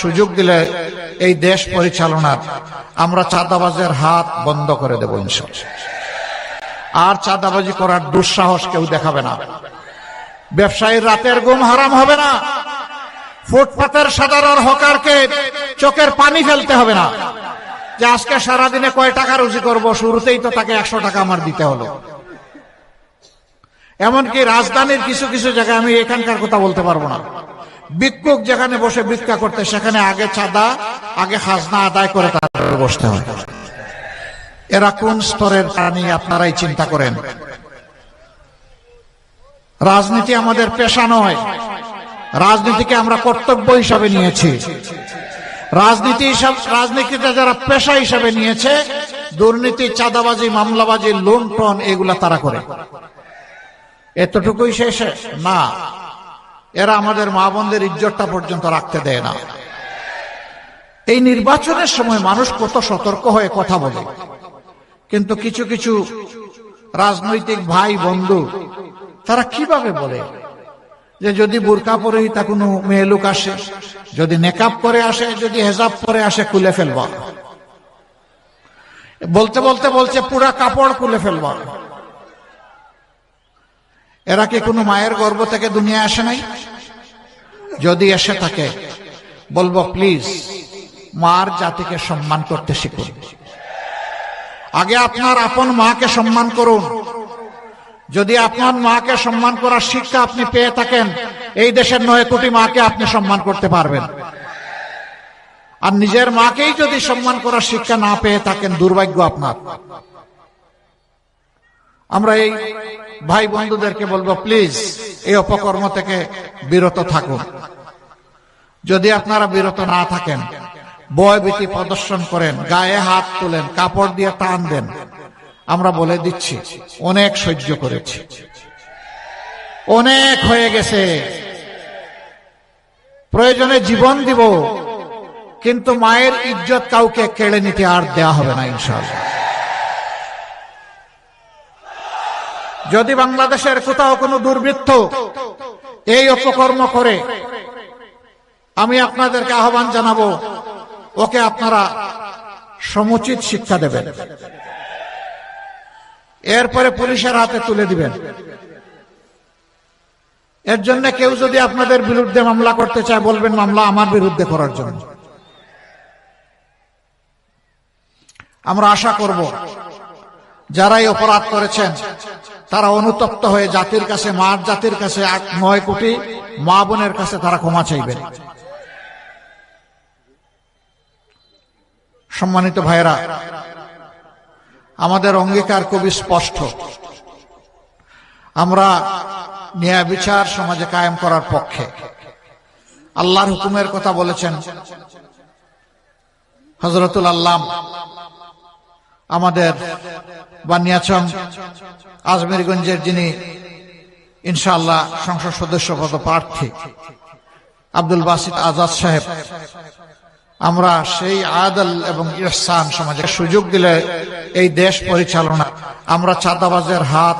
সুযোগ দিলে এই দেশ পরিচালনার আমরা চাঁদাবাজের হাত বন্ধ করে দেব আর চাঁদাবাজি করার দুঃসাহস কেউ দেখাবে না। ব্যবসায়ীর রাতের ঘুম হারাম হবে না। ফুটপাতের সাধারণ হকারকে চোখের পানি ফেলতে হবে না। যে আজকে সারাদিনে কয় টাকা রুজি করব, শুরুতেই তো তাকে একশো টাকা আমার দিতে হলো। এমনকি রাজধানীর কিছু কিছু জায়গায় আমি এখানকার কথা বলতে পারব না। ভিক্ষুক যেখানে বসে ভিক্ষা করতে, সেখানে আগে চাঁদা, আগে খাজনা আদায় করে তারপরে বসতে হয়। এরা কোন স্তরের প্রাণী আপনারাই চিন্তা করেন? রাজনীতি আমাদের পেশা নয়। রাজনীতিকে আমরা কর্তব্য হিসাবে নিয়েছি। রাজনীতি হিসাব, রাজনীতিতে যারা পেশা হিসাবে নিয়েছে, দুর্নীতি, চাঁদাবাজি, মামলাবাজি, লুণ্ঠন, এগুলা তারা করে। এতটুকুই শেষে? না। এরা আমাদের মা বোনদের ইজ্জতটা পর্যন্ত রাখতে দেয় না। এই নির্বাচনের সময় মানুষ কত সতর্ক হয়ে কথা বলে। কিন্তু কিছু কিছু রাজনৈতিক ভাই বন্ধু, তারা কীভাবে বলে? যে যদি বোরকা পরে তা কোনো মেয়ে লোক আসে, যদি নেকাব করে আসে, যদি হেজাব পরে আসে, খুলে ফেলবা। বলতে বলতে বলছে, পুরা কাপড় খুলে ফেলবা। এরা কি কোনো মায়ের গর্ভ থেকে দুনিয়া আসে নাই? যদি এসে থাকে, বলব, প্লিজ, মার জাতিকে সম্মান করতে শিখুন। আগে আপনার আপন মাকে সম্মান করুন। যদি আপনার মাকে সম্মান করার শিক্ষা আপনি পেয়ে থাকেন, এই দেশের নয় কোটি মাকে আপনি সম্মান করতে পারবেন। আর নিজের মাকেই যদি সম্মান করার শিক্ষা না পেয়ে থাকেন, দুর্ভাগ্য আপনার। আমরা এই ভাই বন্ধুদেরকে বলব, প্লিজ এই অপকর্ম থেকে বিরত থাকুন। যদি আপনারা বিরত না থাকেন বয়ভীতি প্রদর্শন করেন, গায়ে হাত তোলেন, কাপড় দিয়ে টান দেন, আমরা বলে দিচ্ছি, অনেক সহ্য করেছি। অনেক হয়ে গেছে। প্রয়োজনে জীবন দিব, কিন্তু মায়ের ইজ্জত কাউকে কেড়ে নিতে আর দেয়া হবে না ইনশাল্লাহ যদি বাংলাদেশের কোথাও কোনো দুর্বৃত্ত এই অপকর্ম করে, আমি আপনাদেরকে আহ্বান জানাব, ওকে আপনারা সমুচিত শিক্ষা দেবেন। এরপরে পুলিশের হাতে তুলে দিবেন। এর জন্য কেউ যদি আপনাদের বিরুদ্ধে মামলা করতে চায়, বলবেন মামলা আমার বিরুদ্ধে করার জন্য। আমরা আশা করব যারাই অপরাধ করেছেন তারা অনুতপ্ত হয়ে জাতির কাছে, মার জাতির কাছে আট, নয় কোটি মা বোনের কাছে তারা ক্ষমা চাইবেন সম্মানিত ভাইরা আমাদের অঙ্গীকার খুবই স্পষ্ট। আমরা ন্যায় বিচার সমাজে কায়েম করার পক্ষে। আল্লাহর হুকুমের কথা বলেছেন। হজরতুল আল্লাহ আমাদের বানিয়াচং আজমেরগঞ্জের যিনি ইনশাআল্লাহ সংসদ সদস্য পদ প্রার্থী, আব্দুল বাসিদ আজাদ সাহেব, আমরা সেই আদল এবং ইহসান সমাজে সুযোগ দিলে এই দেশ পরিচালনা, আমরা চাঁদাবাজের হাত